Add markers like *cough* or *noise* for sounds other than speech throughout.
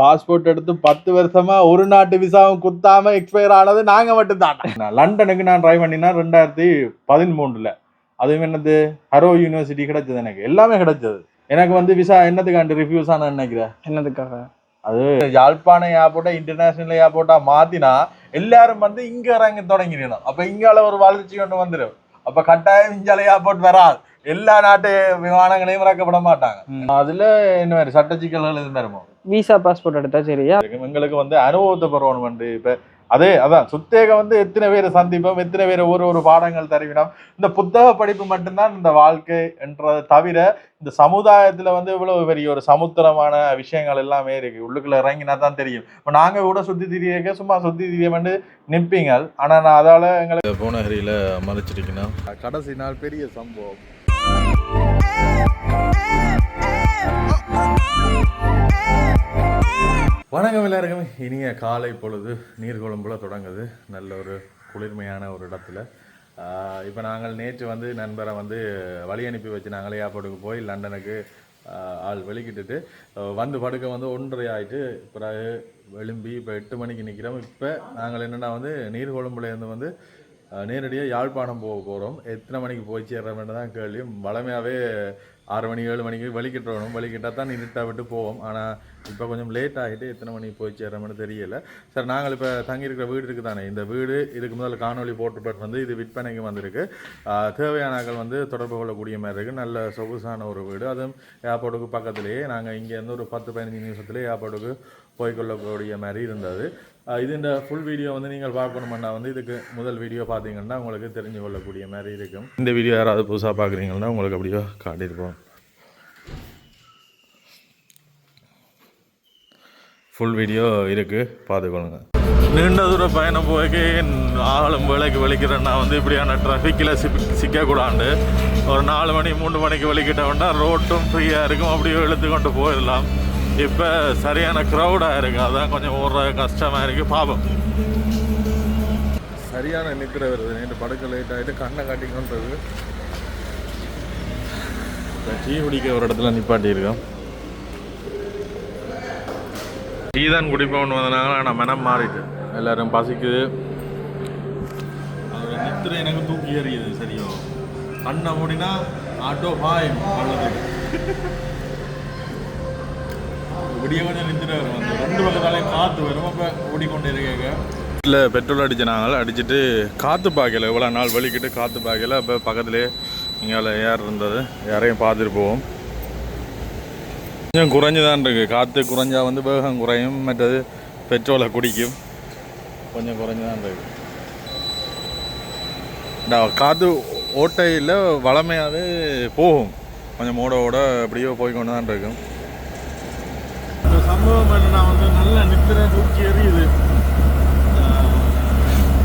Passport எடுத்து பத்து வருஷமா ஒரு நாட்டு விசாவும் குத்தாம எக்ஸ்பயர் ஆனது நாங்க மட்டும் தான் நான் லண்டனுக்கு நான் ட்ரை பண்ணினா ரெண்டாயிரத்தி பதிமூணுல அதுவும் என்னது? ஹரோ யூனிவர்சிட்டி கிடைச்சது எனக்கு. எல்லாமே கிடைச்சது. எனக்கு வந்து விசா என்னத்துக்காண்டி ரிஃப்யூஸ் ஆன நினைக்கிறேன் என்னதுக்காக? அது யாழ்ப்பாணம் ஏர்போர்ட்டா இன்டர்நேஷனல் ஏர்போர்ட்டா மாத்தினா எல்லாரும் வந்து இங்க இறங்கி தொடங்கிடணும். அப்ப இங்கால ஒரு வளர்ச்சி ஒன்று வந்துடும் அப்ப கட்டாயம் இங்கால ஏர்போர்ட் வராது. எல்லா நாட்டு விமானங்களையும் இறக்கப்பட மாட்டாங்க. அதுல என்ன மாதிரி சட்ட சிக்கல்கள் இது மாதிரி இருக்கும். விசா பாஸ்போர்ட் எடுத்தா சரியா? எங்களுக்கு வந்து அனுபவத்தை பெறணும் வந்து இப்ப அதே அதான் சுத்தேக வந்து எத்தனை பேரை சந்திப்போம் எத்தனை பேரை ஒரு ஒரு பாடங்கள் தருவினோம். இந்த புத்தக படிப்பு மட்டும்தான் இந்த வாழ்க்கை என்றதை தவிர இந்த சமுதாயத்துல வந்து இவ்வளவு பெரிய ஒரு சமுத்திரமான விஷயங்கள் எல்லாமே இருக்கு. உள்ளுக்குள்ள இறங்கினா தான் தெரியும். இப்போ நாங்க கூட சுத்தி திரியக்க சும்மா சுத்தி திரியமெண்டு நிற்பீங்க ஆனா நான் அதால எங்களுக்கு பூனகிரியில மதிச்சிருக்கணும் கடைசி நாள் பெரிய சம்பவம். வணக்கம் எல்லாருக்கும். இனிய காலை பொழுது நீர்கொழும்புல தொடங்குது. நல்ல ஒரு குளிர்மையான ஒரு இடத்துல. இப்போ நாங்கள் நேற்று வந்து நண்பரை வந்து வழி அனுப்பி வச்சு நாங்களே ஏர்போர்ட்டுக்கு போய் லண்டனுக்கு ஆள் வெளிக்கிட்டுட்டு வந்து படுக்க வந்து ஒன்றரை ஆகிட்டு பிறகு எழும்பி இப்போ எட்டு மணிக்கு நிற்கிறோம் இப்போ நாங்கள் என்னென்னா வந்து நீர்கொழும்புலேருந்து வந்து நேரடியாக யாழ்ப்பாணம் போக போகிறோம் எத்தனை மணிக்கு போய் சேர்றோம்னு தான் கேள்வி வளமையாகவே ஆறு மணி ஏழு மணிக்கு வலிக்கிட்டு வரணும் வலிக்கிட்டால் தான் இருட்டாக விட்டு போவோம். ஆனால் இப்போ கொஞ்சம் லேட் ஆகிட்டு எத்தனை மணிக்கு போய் சேர்றோம்னு தெரியல. சார் நாங்கள் இப்போ தங்கியிருக்கிற வீடு இருக்குது தானே இந்த வீடு இதுக்கு முதல்ல காணொலி போட்டுப்பட்டு வந்து இது விற்பனைக்கு வந்திருக்கு. தேவையானாக்கள் தேவையான வந்து தொடர்பு கொள்ளக்கூடிய மாதிரி இருக்குது நல்ல சொகுசான ஒரு வீடு. அதுவும் ஏர்போர்ட்டுக்கு பக்கத்துலேயே. நாங்கள் இங்கேருந்து ஒரு பத்து பதினஞ்சு நிமிஷத்துலேயே ஏர்போர்ட்டுக்கு போய்க்கொள்ளக்கூடிய மாதிரி இருந்தது. இதுன்ற இது இந்த ஃபுல் வீடியோ வந்து நீங்கள் பார்க்கணுமென்னா வந்து இதுக்கு முதல் வீடியோ பார்த்தீங்கன்னா உங்களுக்கு தெரிஞ்சு கொள்ளக்கூடிய மாதிரி இருக்கும். இந்த வீடியோ யாராவது புதுசாக பார்க்குறீங்கன்னா உங்களுக்கு அப்படியோ காட்டியிருப்போம் ஃபுல் வீடியோ இருக்குது பார்த்துக்கொள்ளுங்க. நீண்ட தூர பயணம் போய்க்கு ஆளும் வேலைக்கு வலிக்கிறேன்னா வந்து இப்படியான ட்ராஃபிக்கில் சிக் சிக்கக்கூடாண்டு ஒரு நாலு மணி மூணு மணிக்கு வலிக்கிட்டவன்டா ரோட்டும் ஃப்ரீயாக இருக்கும். அப்படியே இழுத்து கொண்டு போயிடலாம். இப்போ சரியான க்ரௌடாக இருக்கு. அதான் கொஞ்சம் ஓடுற கஷ்டமாக இருக்குது பாவம் சரியான நிற்கிற வருது. நேற்று படுக்க லேட் ஆகிட்டு கண்ணை காட்டிக்கொன்றது டீ குடிக்க ஒரு இடத்துல நிப்பாட்டியிருக்கோம். டீ தான் குடிப்போம்னு வந்தனாங்க ஆனால் மனம் மாறிட்டு. எல்லாரும் பசிக்குது. அது நித்திரை எனக்கு தூக்கி எறியுது சரியோ. கண்ணை மூடினா ஆட்டோ பாயும் அவ்வளோது விடிய கொஞ்சம் நித்திரை வரும் ரெண்டு பக்கத்தாலையும் காற்று வரும் அப்போ ஓடிக்கொண்டு இருக்க இல்லை பெட்ரோல் அடிச்ச நாங்கள் அடிச்சுட்டு காற்று பார்க்கல இவ்வளோ நாள் வலிக்கிட்டு காற்று பார்க்கல அப்போ பக்கத்துலேயே இங்கே ஏர் இருந்தது. யாரையும் பார்த்துட்டு போவோம். கொஞ்சம் குறைஞ்சு தான் இருக்குது காற்று குறைஞ்சா வந்து வேகம் குறையும். மற்றது பெட்ரோலை குடிக்கும். கொஞ்சம் குறைஞ்சு தான் இருக்குது காற்று ஓட்டையில் வளமையாகவே போகும். கொஞ்சம் ஓட ஓட அப்படியே போய் கொண்டு தான் இருக்கும். சம்பவம் என்னன்னா வந்து நல்ல நித்திரை தூக்கி எறியுது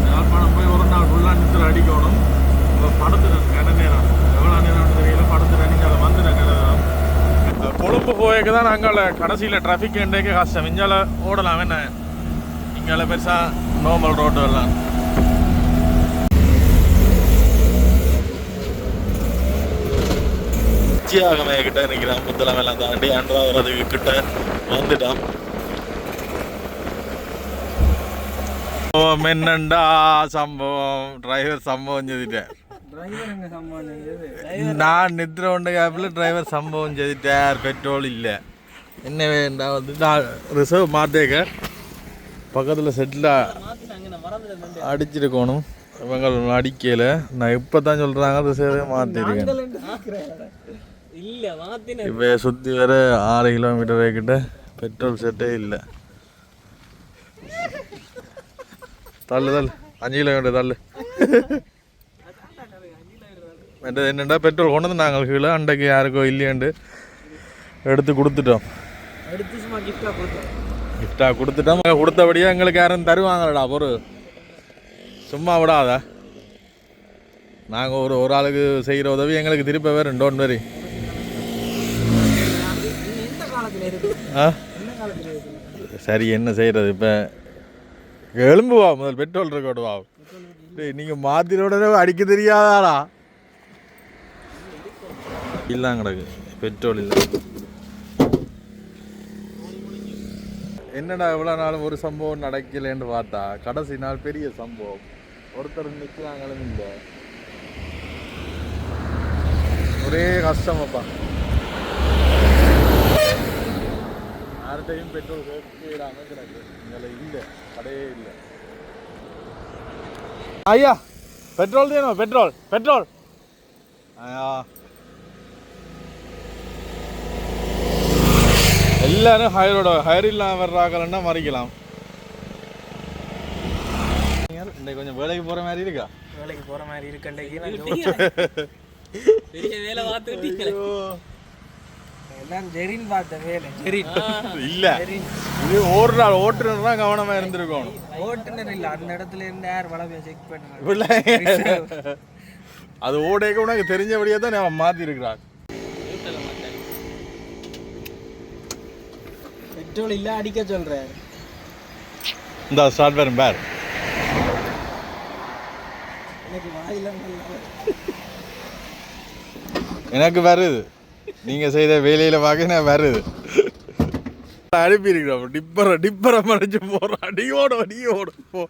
யாழ்ப்பாணம் போய் ஒரு நாள் ஃபுல்லாக நித்திரை அடிக்கணும். இப்போ படுத்துட்டேன் கடை நேரம். எவ்வளோ நேரம் தெரியல படுத்துட்டேன். நீங்கள் அதை வந்துட்டேன் கடை நேரம். கொழும்பு போயக்கு தான் நாங்கள் கடைசியில் டிராஃபிக் இன்றைக்கு கஷ்டம் இங்கால ஓடலாம் என்ன? இங்கே பெருசாக நார்மல் ரோடு எல்லாம். உச்சியாகமே கிட்ட நிற்கிறான் புத்தளமெல்லாம் தாண்டி அன்றாவதுக்கு கிட்ட வந்துட்டான் என்னண்டா சம்பவம்? டிரைவர் சம்பவம் செஞ்சுட்டேன். நான் நித்திர கொண்ட கேப்பில் டிரைவர் சம்பவம் செய்துட்டார் பெட்ரோல் இல்லை. என்ன வேண்டா வந்து நான் ரிசர்வ் மாற்றேக்க பக்கத்தில் செட்டில் அடிச்சிருக்கணும். இவங்க அடிக்கல. நான் இப்போ தான் சொல்கிறாங்க ரிசர்வே மாற்றிருக்கேன் இல்ல மாத்தின இப்போ சுற்றி வர ஆறு கிலோமீட்டர் கிட்ட பெட்ரோல் செட்டே இல்லை. தள்ளு தள்ளு. அஞ்சு கிலோமீட்டர் தள்ளு. மற்றது என்னடா பெட்ரோல் கொண்டு வந்து நாங்கள் கீழே அண்டைக்கு யாருக்கோ இல்லையாண்டு எடுத்து கொடுத்துட்டோம். கிஃப்டாக கொடுத்துட்டோம். கொடுத்தபடியே எங்களுக்கு யாரும் தருவாங்கடா பொருள் சும்மா விடாத. நாங்கள் ஒரு ஒரு ஆளுக்கு செய்கிற உதவி எங்களுக்கு திருப்ப வேறு டோன்ட் வெரி எந்த காலத்துல இருக்கு ஆ எந்த காலத்துல இருக்கு சரி என்ன செய்கிறது இப்போ? எலும்பு வா முதல் பெட்ரோல் ரெக்கார்டு வா. நீங்கள் மாத்திர உடனே அடிக்க தெரியாதாடா. இல்லாம கிடக்கு. பெட்ரோல் இல்லை. என்னடா இவ்வளோ நாளும் ஒரு சம்பவம் நடக்கலைன்னு பார்த்தா? கடைசி நாள் பெரிய சம்பவம். ஒருத்தர் நிற்கிறாங்களும் இல்லை. ஒரே கஷ்டமாப்பா யார்கிட்டையும் பெட்ரோல் கேட்கிறாங்க எனக்கு இதில் இல்லை. கடையே இல்லை. ஐயா பெட்ரோல் தேணும் பெட்ரோல் பெட்ரோல். ஐயா. எல்லாரும் ஹயரோட ஹயர் இல்லாமல் வர்றாங்கன்னா மறிக்கலாம். இன்னைக்கு கொஞ்சம் வேலைக்கு போகிற மாதிரி இருக்கா? வேலைக்கு போற மாதிரி இருக்கண்டே பெரிய வேலை பார்த்துட்டீங்க எல்லாம் ஜெரின் பார்த்த வேலை. ஜெரின். இல்ல. இது ஓட்டுறது தான் கவனமா இருந்திருக்கணும். ஓட்டுநர் இல்ல அந்த இடத்துல இருந்து வளமையை செக் இப்படிலாம் அது ஓடேக்க உனக்கு தெரிஞ்சபடியே தான் நான் மாத்தி இருக்கிறான் பெட்ரோல் இல்ல அடிக்க சொல்றாரு இந்த ஸ்டார்ட் வரும் பேர். எனக்கு வாயில நல்லா எனக்கு வருது நீங்க செய்த வேலையில பார்க்க நான் வருது. அனுப்பி இருக்கிறோம் டிப்பரை டிப்பரை மறைச்சு போறோம் அடியோட அடியோட. போ.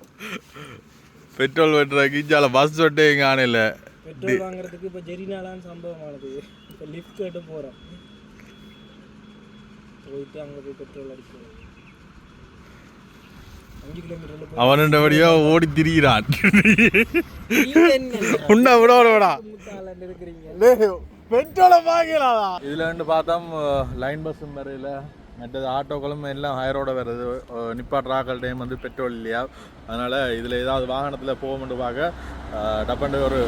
பெட்ரோல் வெட்டுற கிஞ்சால பஸ் வெட்டே எங்க ஆணையில். பெட்ரோல் வாங்குறதுக்கு இப்ப ஜெரினாலான்னு சம்பவம் ஆனது இப்ப லிஃப்ட் கேட்டு போறோம். போயிட்டு அங்க போய் பெட்ரோல் கிலோமீட்டர்ல அவனுண்டபடியா ஓடி திரிகிறான் உன்னை விட விடா இருக்கிறீங்க. பெட்ரோலை பார்க்கலாதா இதில் வந்து பார்த்தோம் லைன் பஸ்ஸும் வரையில மற்றது ஆட்டோக்களும் எல்லாம் ஹயரோட வருது அஹ் டைம் வந்து பெட்ரோல் இல்லையா? அதனால் இதில் ஏதாவது வாகனத்தில் போகும்னு பார்க்க டப்பண்டு ஒரு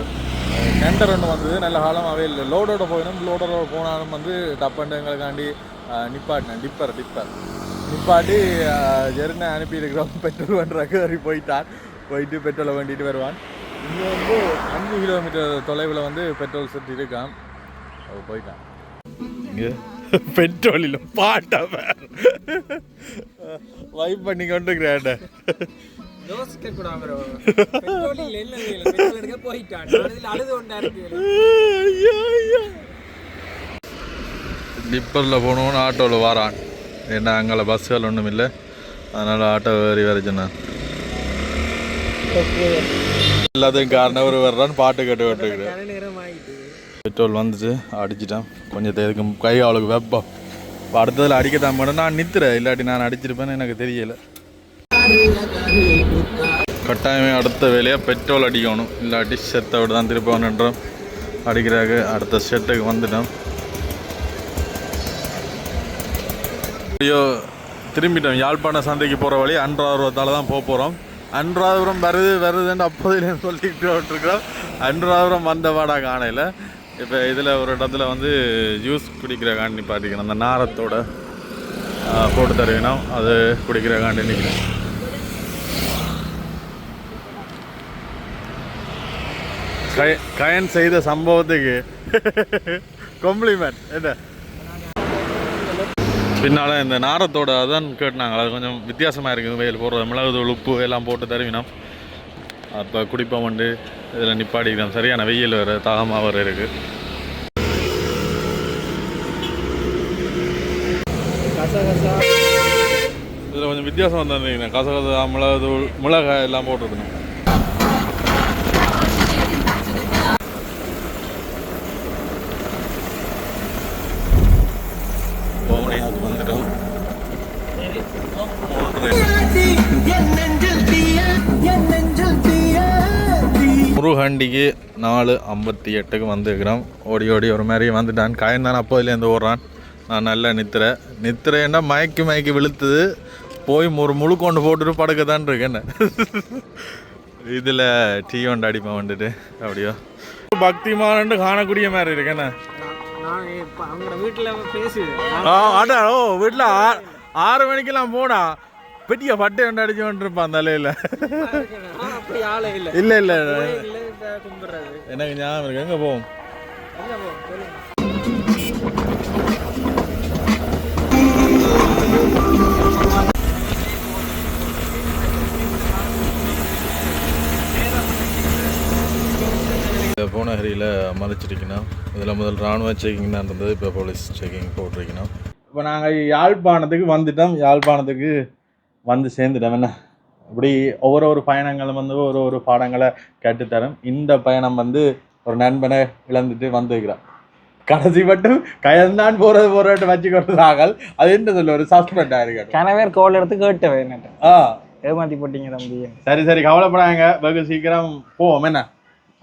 டெண்டர் ஒன்று வந்தது. நல்ல காலமாகவே இல்லை. லோடோட போயிடும். லோடோட போனாலும் வந்து டப்பண்டு எங்களுக்காண்டி நிப்பாட்டினேன் டிப்பர் டிப்பர் நிப்பாட்டி ஜெர்னை அனுப்பியிருக்கிறோம். பெட்ரோல் பண்ணுறக்கு வரை போயிட்டான். போயிட்டு பெட்ரோலை வேண்டிட்டு வருவான். இங்கே வந்து அஞ்சு கிலோமீட்டர் தொலைவில் வந்து பெட்ரோல் செட் இருக்கான் அவ போயிட்டான். இங்கே பெட்ரோல் இல்லை பாட்டா வைப் பண்ணி கொண்டு கிராண்ட யோசிக்க கூடாது போயிட்டான். அழுது இருக்கு. டிப்பரில் போகணுன்னு ஆட்டோவில் வாரான். ஏன்னா அங்கே பஸ்ஸுகள் ஒன்றும் இல்லை. அதனால் ஆட்டோ ஏறி வர சொன்னான். எல்லாத்துக்கும் காரணம் ஒரு வர்றான் பாட்டு கேட்டு கேட்டுக்கிறேன் பெட்ரோல் வந்துச்சு அடிச்சிட்டேன். கொஞ்சம் தேதிக்கு கை அவளுக்கு வெப்பம். இப்போ அடுத்ததில் அடிக்கத்தான் மட்டும் நான் நித்துறேன். இல்லாட்டி நான் அடிச்சிருப்பேன்னு எனக்கு தெரியலை. கட்டாயமே அடுத்த வேலையாக பெட்ரோல் அடிக்கணும். இல்லாட்டி செத்தை விட தான் திருப்பவன்ன்றோம் அடிக்கிறாங்க. அடுத்த செட்டுக்கு வந்துட்டோம். ஐயோ திரும்பிட்டோம். யாழ்ப்பாண சந்தைக்கு போகிற வழி அன்றாவரத்தால் தான் போக போகிறோம் அன்றாவரம் வருது வருதுன்னு அப்போதிலேருந்து சொல்லிக்கிட்டு இருக்கிறோம் அன்றாவரம் வந்த வாடா காணையில் இப்போ இதில் ஒரு இடத்துல வந்து ஜூஸ் குடிக்கிறக்காண்டி பார்த்திக்கணும் அந்த நாரத்தோட போட்டு தருவினோம் அது குடிக்கிறக்காண்டி நிற்கிறேன் கய கயன் செய்த சம்பவத்துக்கு காம்ப்ளிமெண்ட் என்ன? பின்னால் இந்த நாரத்தோட அதான் கேட்டாங்க. அது கொஞ்சம் வித்தியாசமாக இருக்குது. வெயில் போடுறது மிளகு உப்பு எல்லாம் போட்டு தருவினோம் அப்போ குடிப்போம் வந்து இதில் நிப்பாடிக்கிறோம் சரியான வெயில் வேறு தாகமாக வேறு இருக்குது இதில் கொஞ்சம் வித்தியாசம் வந்திருந்தீங்க கசகசா மிளகு தூள் மிளகாய் எல்லாம் போட்டுருக்கணும். வண்டிக்கு நாலு ஐம்பத்தி எட்டுக்கு வந்துருக்கிறோம். ஓடி ஓடி ஒரு மாதிரி வந்துட்டான். காயன் தான் அப்போதுலேருந்து ஓடுறான். நான் நல்லா நித்துறேன் நித்துறேன்னா மயக்கி மயக்கி விழுத்துது. போய் ஒரு முழு கொண்டு போட்டுட்டு படுக்க தான் இருக்கேன் இதில் டீ ஒன்று அடிப்பேன் வந்துட்டு. அப்படியோ. பக்திமானு காணக்கூடிய மாதிரி இருக்கேண்ணே நான் ஆ அடா ஓ வீட்டில் ஆறு மணிக்கெல்லாம் போனா பெட்டியை பட்டை ஒன்று அடிச்சு வந்துருப்பான் தலையில். அப்படி ஆளே இல்ல. இல்லை எனக்கு ஞாபகம் இருக்கு. எங்கே போவோம்? இந்த பூனகிரியில் மறைச்சிருக்கணும் இதில் முதல் ராணுவ செக்கிங் தான் இருந்தது. இப்போ போலீஸ் செக்கிங் போட்டிருக்கணும் இப்போ நாங்கள் யாழ்ப்பாணத்துக்கு வந்துட்டோம். யாழ்ப்பாணத்துக்கு வந்து சேர்ந்துட்டோம். என்ன? இப்படி ஒவ்வொரு ஒரு பயணங்களும் வந்து ஒரு ஒரு பாடங்களை கேட்டுத்தரும். இந்த பயணம் வந்து ஒரு நண்பனை இழந்துட்டு வந்துக்கிறான் கடைசி மட்டும் கயந்தான் போறது போறது வச்சுக்கிறாங்க அது என்ன சொல்ல ஒரு சஸ்பெண்ட் ஆயிருக்காரு கனவேர் கோல் எடுத்து ஆ. ஏமாத்தி போட்டீங்க தம்பி. சரி சரி கவலைப்படாங்க வெகு சீக்கிரம் போவோம். என்ன?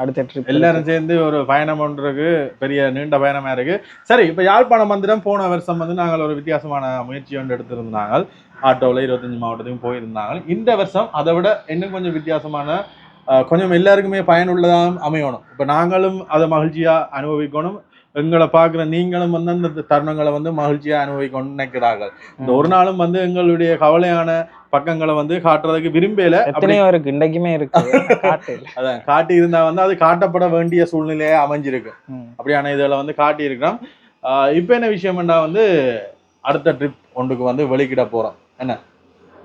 அடுத்த ட்ரிப் எல்லாரும் சேர்ந்து ஒரு பயணம் ஒன்றுக்கு பெரிய நீண்ட பயணமா இருக்கு. சரி இப்ப யாழ்ப்பாணம் மந்திரம் போன வருஷம் வந்து நாங்கள் ஒரு வித்தியாசமான முயற்சி ஒன்று எடுத்திருந்தாங்க ஆட்டோவில் இருபத்தஞ்சு மாவட்டத்துக்கும் போயிருந்தாங்க இந்த வருஷம் அதை விட இன்னும் கொஞ்சம் வித்தியாசமான கொஞ்சம் எல்லாருக்குமே பயனுள்ளதாக அமையணும். இப்போ நாங்களும் அதை மகிழ்ச்சியா அனுபவிக்கணும். எங்களை பார்க்குற நீங்களும் வந்து அந்த தருணங்களை வந்து மகிழ்ச்சியா அனுபவிக்கணும்னு நினைக்கிறார்கள். இந்த ஒரு நாளும் வந்து எங்களுடைய கவலையான பக்கங்களை வந்து காட்டுறதுக்கு விரும்பல. எத்தனையோ இருக்கு. இன்றைக்குமே இருக்கு. அதான் காட்டி இருந்தா வந்து அது காட்டப்பட வேண்டிய சூழ்நிலையே அமைஞ்சிருக்கு. அப்படியான இதில் வந்து காட்டியிருக்கிறோம். ஆஹ் இப்போ என்ன விஷயம்னா வந்து அடுத்த ட்ரிப் ஒன்றுக்கு வந்து வெளிக்கிட போகிறோம் என்ன?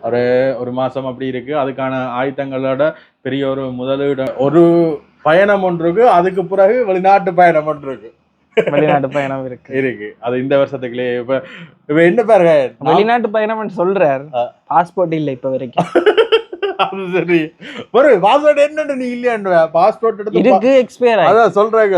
ஒரு ஒரு மாதம் அப்படி இருக்கு. அதுக்கான ஆயுதங்களோட பெரிய ஒரு முதலீடு ஒரு பயணம் ஒன்று இருக்கு அதுக்கு பிறகு வெளிநாட்டு பயணம் ஒன்று இருக்கு *laughs* வெளிநாட்டு பயணம் இருக்கு. இருக்கு. அது இந்த வருஷத்துக்குள்ளே இப்போ இப்போ என்ன பாருங்க வெளிநாட்டு பயணம் சொல்றாரு. பாஸ்போர்ட் இல்ல இப்ப வரைக்கும். *laughs* அது சரி. ஒரு பாஸ்போர்ட் என்னன்னு நீ இல்லையாண்டு பாஸ்போர்ட் எடுத்து இருக்கு எக்ஸ்பயர் அதான் சொல்றாங்க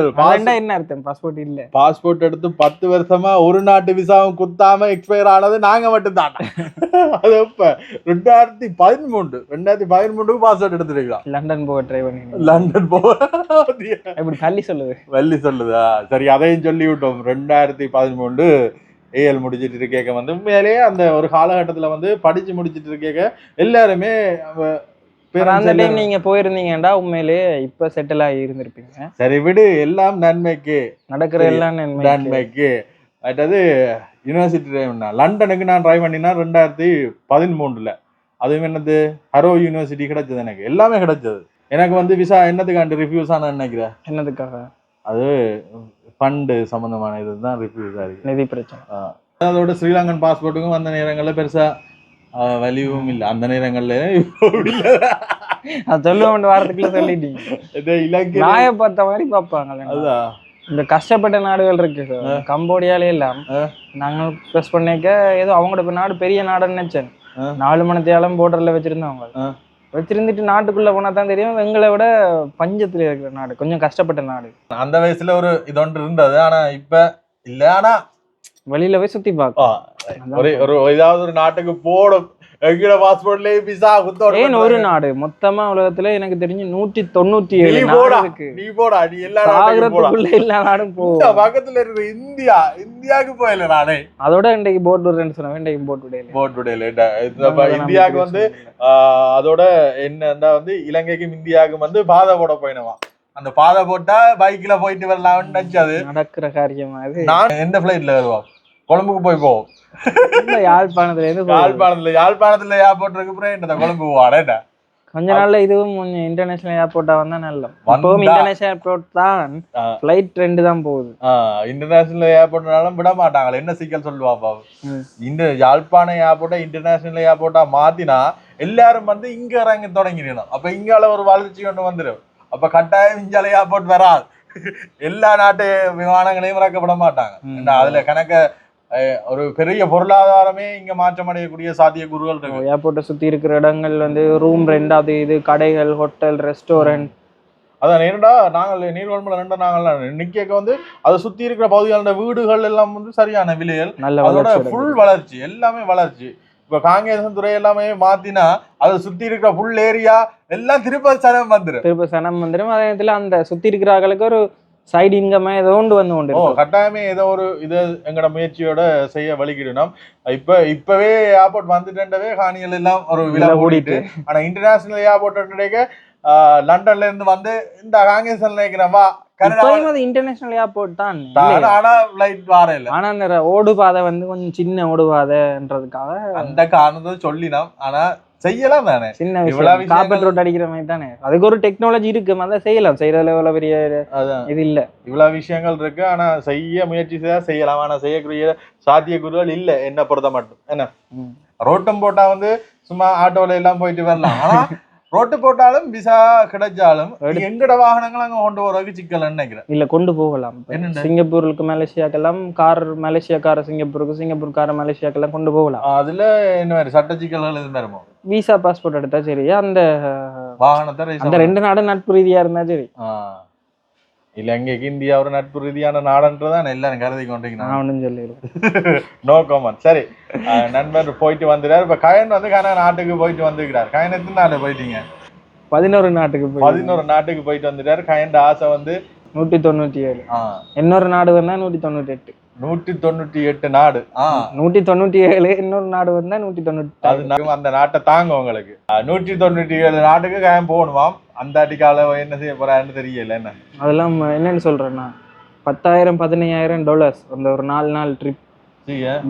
என்ன அர்த்தம்? பாஸ்போர்ட் இல்ல. பாஸ்போர்ட் எடுத்து பத்து வருஷமா ஒரு நாட்டு விசாவும் குத்தாம எக்ஸ்பயர் ஆனது நாங்க மட்டும்தான்? *laughs* அது இப்ப ரெண்டாயிரத்தி பதிமூன்று. ரெண்டாயிரத்தி பதிமூன்றுக்கு பாஸ்போர்ட் எடுத்துருக்கலாம் லண்டன் போக ட்ரை பண்ணி லண்டன் போ இப்படி தள்ளி சொல்லுது? வள்ளி சொல்லுதா? சரி அதையும் சொல்லி விட்டோம் ரெண்டாயிரத்தி பதிமூன்று ஏஎல் முடிச்சிட்டு இருக்கேக்க வந்து. உண்மையிலேயே அந்த ஒரு காலகட்டத்துல வந்து படிச்சு முடிச்சிட்டு இருக்கேக்க எல்லாருமே அந்த டைம் நீங்க போயிருந்தீங்கடா உண்மையிலே இப்ப செட்டில் ஆகி இருந்திருப்பீங்க. சரி விடு. எல்லாம் நன்மைக்கு. நடக்கிற எல்லாம் நன்மை டான்மேக்கு அடுத்தது யூனிவர்சிட்டி ட்ரைவ்னா லண்டனுக்கு நான் ட்ரை பண்ணினா ரெண்டாயிரத்தி பதிமூணுல அதுவும் என்னது? ஹரோ யூனிவர்சிட்டி கிடைச்சது எனக்கு. எல்லாமே கிடைச்சது. எனக்கு வந்து விசா என்னத்துக்காண்டி ரிவ்யூஸ் ஆன நினைக்கிறேன் என்னதுக்காக? அது ஃபண்டு சம்பந்தமான இதுதான் ரிவ்யூஸ் இருக்கு. நிதி பிரச்சனை. அதோட ஸ்ரீலங்கன் பாஸ்போர்ட்டுக்கும் அந்த நேரங்களில் பெருசா வலியும் இல்லை. அந்த நேரங்கள்ல. அது சொல்லுவோம் வாரத்துக்குள்ள சொல்லிட்டீங்க. நாயை பார்த்த மாதிரி பார்ப்பாங்க. இந்த கஷ்டப்பட்ட நாடுகள் இருக்கு கம்போடியாலே எல்லாம் ஆ. நாங்க ப்ரெஸ் பண்ணிக்க ஏதோ அவங்களோட நாடு பெரிய நாடுன்னு நினைச்சேன். நாலு மணத்தையாலும் போர்டர்ல வச்சிருந்தவங்க. ஆ. வச்சிருந்துட்டு நாட்டுக்குள்ள போனா தான் தெரியும். எங்களை விட பஞ்சத்துல இருக்கிற நாடு. கொஞ்சம் கஷ்டப்பட்ட நாடு. அந்த வயசுல ஒரு இது ஒன்று இருந்தது. ஆனா இப்ப இல்ல. ஆனா வெளியில போய் சுத்தி பார்க்கும் ஆ, ஒரு ஒரு ஏதாவது ஒரு நாட்டுக்கு போடும் எங்கட பாஸ்போர்ட்லயே விசா ஏன் ஒரு நாடு? மொத்தமா உலகத்துல எனக்கு தெரிஞ்சு நூற்றி தொண்ணூத்தி ஏழு நாடு இருக்கு நீ போடா. நீ எல்லா சாகரத்துக்குள்ள எல்லா நாடும் போகும். பக்கத்துல இருக்கிற இந்தியா இந்தியாவுக்கு போயில நானே. அதோட இன்றைக்கு போட் விடுறேன்னு சொன்னேன். இன்றைக்கு போட் விடையில போட் விடையில இந்தியாவுக்கு வந்து அதோட என்னன்னா வந்து இலங்கைக்கும் இந்தியாவுக்கும் வந்து பாதை போட போயினவா. அந்த பாதை போட்டா பைக்ல போயிட்டு வரலாம்னு நினைச்சது. நடக்கிற காரியமா அது? நான் எந்த பிளைட்ல வருவோம்? கொழும்புக்கு போய் போவோம் இந்த யாழ்ப்பாணத்துல இருந்து. யாழ்ப்பாணத்துல யாழ்ப்பாணத்துல ஏர்போர்ட் இருக்கு அப்புறம் என்ன கொழும்பு போவாடா என்ன? கொஞ்ச நாள்ல இதுவும் கொஞ்சம் இன்டர்நேஷனல் ஏர்போர்ட்டா வந்தா நல்ல இப்பவும் இன்டர்நேஷனல் ஏர்போர்ட் தான். ஃபிளைட் ட்ரெண்ட் தான் போகுது. இன்டர்நேஷனல் ஏர்போர்ட்னாலும் விட மாட்டாங்களே. என்ன சிக்கல் சொல்லுவாப்பா. இந்த யாழ்ப்பாணம் ஏர்போர்ட்டை இன்டர்நேஷனல் ஏர்போர்ட்டா மாத்தினா எல்லாரும் வந்து இங்க இறங்கி தொடங்கிடணும். அப்ப இங்கால ஒரு வளர்ச்சி ஒன்று வந்துடும் அப்ப கட்டாயம் இங்கால ஏர்போர்ட் வராது. எல்லா நாட்டு விமானங்களையும் இறக்கப்பட மாட்டாங்க. அதுல கணக்க ஒரு பெரிய பொருளாதாரமே இங்க மாற்றமடையக்கூடிய சாத்தியக்கூறுகள் இருக்கு. ஏர்போர்ட்டை சுத்தி இருக்கிற இடங்கள் வந்து ரூம் ரெண்டாவது இது கடைகள் ஹோட்டல் ரெஸ்டாரண்ட். அதான் நேரண்டா நாங்கள் நீர்வன்மலை ரெண்டா நாங்கள் நிக்க வந்து அதை சுத்தி இருக்கிற பகுதிகளோட வீடுகள் எல்லாம் வந்து சரியான விலைகள் நல்ல அதோட ஃபுல் வளர்ச்சி எல்லாமே வளர்ச்சி. இப்ப காங்கேசன் துறை எல்லாமே மாத்தினா அதை சுத்தி இருக்கிற ஃபுல் ஏரியா எல்லாம் திருப்பதி சனம் வந்துரும். திருப்ப சனம் வந்துடும் அதே நேரத்துல அந்த சுத்தி இருக்கிற ஆட்களுக்கு ஒரு சைடு இன்கம் ஏதோ ஒன்று வந்து கொண்டு இருக்கும். கட்டாயமே ஏதோ ஒரு இது எங்கட முயற்சியோட செய்ய வலிக்கிடணும் இப்ப இப்பவே ஏர்போர்ட் வந்துட்டவே காணிகள் எல்லாம் ஒரு விலை கூடிட்டு ஆனா இன்டர்நேஷனல் ஏர்போர்ட் லண்டன்ல இருந்து வந்து இந்த காங்கேசன் நினைக்கிறேன் வா கனடா இப்பயும் அது இன்டர்நேஷனல் ஏர்போர்ட் தான்? ஆனா ஃபிளைட் வார இல்ல ஆனா அந்த ஓடு பாதை வந்து கொஞ்சம் சின்ன ஓடு பாதைன்றதுக்காக அந்த காரணத்தை சொல்லினோம் ஆனா செய்யலாம் தானே. சின்ன விஷயம். காப்பர் ரோட் அடிக்கிற மாதிரி தானே. அதுக்கு ஒரு டெக்னாலஜி இருக்கு. அதை செய்யலாம். செய்யறதுல எவ்வளவு பெரிய இது இல்ல. இவ்வளவு விஷயங்கள் இருக்கு. ஆனா செய்ய முயற்சி செய்தா செய்யலாம். ஆனா செய்யக்கூடிய சாத்தியக்கூறுகள் இல்ல. என்ன பொறுத்த மட்டும். என்ன. ரோட்டம் போட்டா வந்து சும்மா ஆட்டோல எல்லாம் போயிட்டு வரலாம். ஆனா *laughs* ரோட்டு போட்டாலும் விசா கிடைச்சாலும் எங்கட வாகனங்கள் அங்க கொண்டு போறதுக்கு சிக்கல் நினைக்கிறேன். இல்ல கொண்டு போகலாம்? சிங்கப்பூருக்கு மலேசியாக்கெல்லாம் கார் மலேசியாக்கார சிங்கப்பூருக்கு சிங்கப்பூர் கார மலேசியாக்கெல்லாம் கொண்டு போகலாம். அதுல என்ன சட்ட சிக்கல்கள் எதுவும் வருமோ? விசா பாஸ்போர்ட் எடுத்தா சரி. அந்த வாகனத்தை அந்த ரெண்டு நாடும் நட்பு ரீதியா இருந்தா சரி. ஆ. இலங்கைக்கு இந்தியா ஒரு நட்பு ரீதியான நாடுன்றதான் எல்லாரும் கருதி ஒன்றும் சொல்லிடுவேன் நோ கமெண்ட் சரி. நண்பர் போயிட்டு வந்துட்டார். இப்ப கயன் வந்து கன நாட்டுக்கு போயிட்டு வந்துக்கிறார் கயன் எத்தனை நாடு போயிட்டீங்க? பதினோரு நாட்டுக்கு பதினோரு நாட்டுக்கு போயிட்டு வந்துட்டார். கயன் ஆசை வந்து நூற்றி தொண்ணூற்றி ஏழு. இன்னொரு நாடு வந்தா நூற்றி தொண்ணூற்றி எட்டு. நூற்றி தொண்ணூற்றி எட்டு நாடு. நூற்றி தொண்ணூற்றி ஏழு இன்னொரு நாடு வந்தா நூற்றி தொண்ணூற்றி அது அந்த நாட்டை தாங்க உங்களுக்கு நூற்றி தொண்ணூற்றி ஏழு நாட்டுக்கு கயன் போகணுமாம்? அந்த அடிக்கால என்ன செய்ய போறாருன்னு தெரியல என்ன? அதெல்லாம் என்னன்னு சொல்றேன்னா பத்தாயிரம் பதினையாயிரம் டாலர்ஸ் அந்த ஒரு நாலு நாள் ட்ரிப்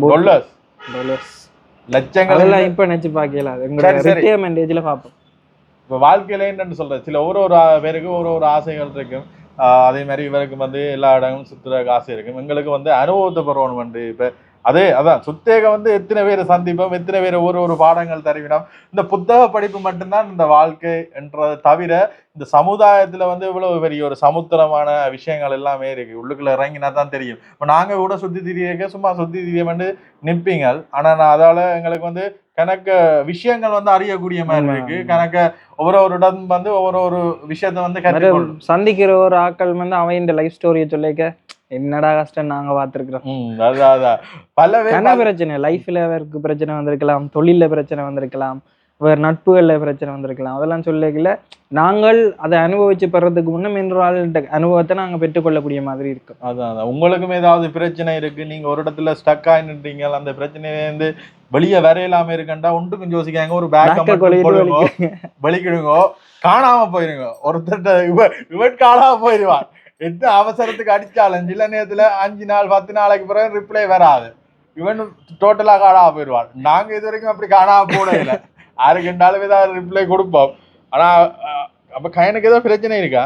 டொல்லர்ஸ் டாலர்ஸ் லட்சங்கள் அதெல்லாம் இப்ப நினைச்சு பார்க்கல. எங்களோட. ரிட்டையர்மெண்ட் ஏஜ்ல பார்ப்போம். இப்போ வாழ்க்கையில என்னன்னு சொல்றது? சில ஒரு ஒரு பேருக்கு ஒரு ஒரு ஆசைகள் இருக்கும். அதே மாதிரி இவருக்கு வந்து எல்லா இடங்களும் சுற்றுற காசு இருக்கும் எங்களுக்கு வந்து அனுபவத்தை பெறணும் வந்து இப்போ அதே அதான் சுத்தேக வந்து எத்தனை பேர் சந்திப்போம் எத்தனை பேர் ஒரு ஒரு பாடங்கள் தருவினோம். இந்த புத்தக படிப்பு மட்டும்தான் இந்த வாழ்க்கை என்றதை தவிர இந்த சமுதாயத்தில் வந்து இவ்வளவு பெரிய ஒரு சமுத்திரமான விஷயங்கள் எல்லாமே இருக்கு. உள்ளுக்குள்ள இறங்கினா தான் தெரியும். இப்போ நாங்கள் கூட சுத்தி திரியக்க சும்மா சுத்தி திரிய வந்து நிற்பீங்க ஆனால் நான் அதால் எங்களுக்கு வந்து கணக்க விஷயங்கள் வந்து அறியக்கூடிய மாதிரி இருக்கு. கணக்க ஒவ்வொரு ஒரு இடம் வந்து ஒவ்வொரு ஒரு விஷயத்த வந்து சந்திக்கிற ஒரு ஆட்கள் வந்து அவன் இந்த லைஃப் ஸ்டோரியை சொல்லிக்க என்னடா கஷ்டம் நாங்க பார்த்துருக்குறோம். ம், அதான் அதான். பல பிரச்சனை லைஃப்ல அவருக்கு பிரச்சனை வந்திருக்கலாம் தொழில்ல பிரச்சனை வந்திருக்கலாம். வேறு நட்புகள்ல பிரச்சனை வந்திருக்கலாம். அதெல்லாம் சொல்லல நாங்கள் அதை அனுபவிச்சு பெறதுக்கு முன்ன இன்னொரு ஆள்கிட்ட அனுபவத்தை நாங்க பெற்றுக்கொள்ளக்கூடிய மாதிரி இருக்கும். அதான் அதான். உங்களுக்கும் ஏதாவது பிரச்சனை இருக்கு நீங்க ஒரு இடத்துல ஸ்டக் ஆகி நின்றீங்க அந்த பிரச்சனையிலேருந்து வெளியே வரையலாம இருக்கண்டா ஒன்றுக்கும் யோசிக்காங்க ஒரு பேக்க வலிக்கிடுங்க. காணாம போயிருங்க. ஒருத்தர் இவ இவன் காணாம போயிருவான். எந்த அவசரத்துக்கு அடிச்சாலும் சில நேரத்துல அஞ்சு நாள் பத்து நாளைக்கு பிறகு ரிப்ளை வராது. இவன் டோட்டலா காணாம போயிடுவான் நாங்க இது வரைக்கும் அப்படி காணாம போட இல்லை யாருக்கு ரெண்டாலும் தான் ரிப்ளை கொடுப்போம் ஆனால் அப்போ கயனுக்கு ஏதோ பிரச்சனை இருக்கா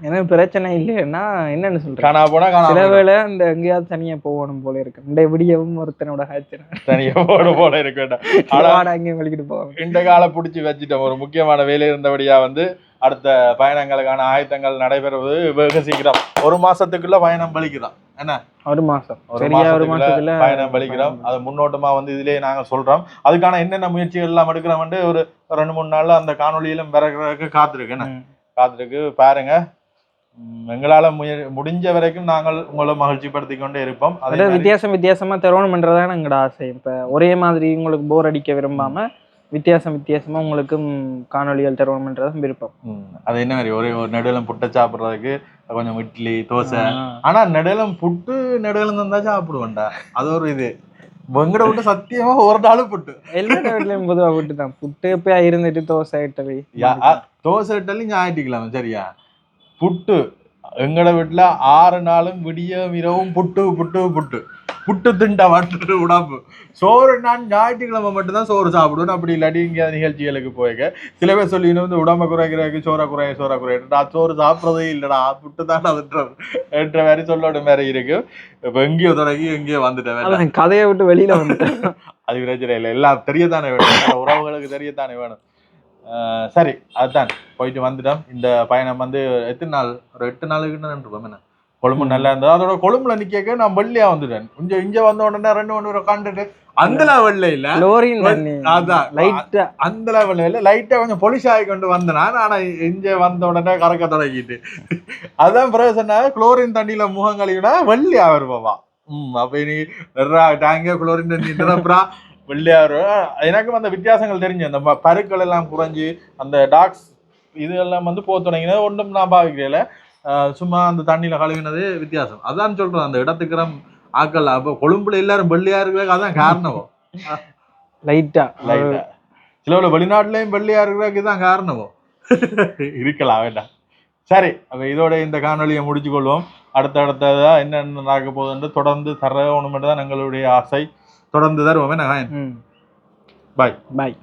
எனக்கு பிரச்சனை இல்லைன்னா என்னன்னு சொல்றேன் சில வேளை இந்த எங்கேயாவது தனியா போகணும் போல இருக்கு. இந்த விடியவும் ஒருத்தனோட ஹாச்சினா தனியா போட போல இருக்க ஆனா அங்கேயும் வலிக்கிட்டு போவாங்க இந்த கால பிடிச்சி வச்சுட்டோம். ஒரு முக்கியமான வேலை இருந்தபடியா வந்து அடுத்த பயணங்களுக்கான ஆயத்தங்கள் நடைபெறுவது வெகு சீக்கிரம். ஒரு மாசத்துக்குள்ள பயணம் பலிக்கிறோம் என்ன? ஒரு மாசம். ஒரு மாசத்துல பயணம் பலிக்கிறோம். அது முன்னோட்டமா வந்து இதுலயே நாங்க சொல்றோம். அதுக்கான என்னென்ன முயற்சிகள் எல்லாம் எடுக்கிறோம் ஒரு ரெண்டு மூணு நாள்ல அந்த காணொளியிலும் பிறகு காத்திருக்கு. என்ன. காத்திருக்கு. பாருங்க. எங்களால முய முடிஞ்ச வரைக்கும் நாங்கள் உங்களை மகிழ்ச்சிப்படுத்திக் கொண்டே இருப்போம். அதே வித்தியாசம் வித்தியாசமா தரணும்ன்றதான் எங்களோட ஆசை. இப்ப ஒரே மாதிரி உங்களுக்கு போர் அடிக்க விரும்பாம வித்தியாசம் வித்தியாசமா உங்களுக்கும் காணொளிகள் தரணும்ன்றதான் விருப்பம். அது என்ன மாதிரி? ஒரே ஒரு நடுவில் புட்டை சாப்பிட்றதுக்கு கொஞ்சம் இட்லி தோசை. ஆ. ஆனா நெடுலம் புட்டு நெடுலம் தந்தா சாப்பிடுவேன்டா அது ஒரு இது. வெங்கட விட்டு சத்தியமா ஒரு நாளும் புட்டு. எல்லா வீட்லயும் பொதுவா விட்டு தான் புட்டு எப்பயா இருந்துட்டு தோசை ஆ, தோசை இட்டாலும் ஞாயிற்றுக்கிழமை சரியா? புட்டு. எங்கட வீட்டுல ஆறு நாளும் விடியும் இரவும் புட்டு புட்டு புட்டு. புட்டு திண்டா வந்துட்டு உடம்பு. சோறு நான் ஞாயிற்றுக்கிழமை மட்டும்தான் சோறு சாப்பிடுவேன். அப்படி இல்லாட்டி இங்கே நிகழ்ச்சிகளுக்கு போயிருக்க சில பேர் சொல்லி இந்த உடம்பை குறைக்கிறதுக்கு சோறை குறைய சோறை குறைய. நான் சோறு சாப்பிட்றதே இல்லைடா புட்டு தான் அதுன்ற என்ற மாதிரி சொல்லோட மாதிரி இருக்கு. இப்போ எங்கேயோ தொடங்கி எங்கேயோ வந்துட்டேன் கதையை விட்டு வெளியில வந்துட்டேன். *laughs* அது பிரச்சனை இல்லை. எல்லாம் தெரியத்தானே வேணும். உறவுகளுக்கு தெரியத்தானே வேணும். சரி அதுதான் போயிட்டு வந்துட்டோம். இந்த பயணம் வந்து எத்தனை நாள் ஒரு எட்டு நாளுக்கு நின்றுப்போம் என்ன? கொழும்பு நல்லா இருந்தது. அதோட கொழும்புல நிக்க நான் வெள்ளையா வந்துட்டேன். இங்க இங்க வந்த உடனே ரெண்டு நேரம் உட்காந்துட்டு அந்த வெள்ளை இல்ல. குளோரின் தண்ணி. அதான். லைட்டா அந்த லெவல்ல இல்ல. லைட்டா கொஞ்சம் பொலிஷ் ஆகி கொண்டு வந்தேன் நான். ஆனா இங்க வந்த உடனே கறக்க தொடங்கிட்டு. அதான் பிறகு சொன்னாங்க குளோரின் தண்ணியில முகம் கழுவினா வெள்ளையா வருவாவா ம் அப்ப நீ டேங்க குளோரின் தண்ணி நிரப்புறா வெள்ளையா வரும் எனக்கு அந்த வித்தியாசங்கள் தெரிஞ்சு அந்த பருக்கள் எல்லாம் குறைஞ்சு அந்த டாக்ஸ் இது எல்லாம் வந்து போக தொடங்கினது. ஒன்றும் நான் பாவிக்கிறேன் சும்மா அந்த தண்ணியில கழுவினது வித்தியாசம். அதான் சொல்றேன் அந்த இடத்துக்கு ஆக்கள் அப்போ கொழும்புல எல்லாரும் வெள்ளையா இருக்கிறதுக்கு அதான் காரணம். லைட்டா லைட்டா சில உள்ள வெளிநாட்டுலயும் வெள்ளையா இருக்கிறதுக்கு தான் காரணமோ. இருக்கலாம் வேண்டாம். சரி அப்ப இதோட இந்த காணொலியை முடிச்சு கொள்வோம். அடுத்த அடுத்ததா என்னென்ன நடக்க போகுதுன்னு தொடர்ந்து தரணும் தான் எங்களுடைய ஆசை. தொடர்ந்து தருவோம் என்ன பாய் பாய்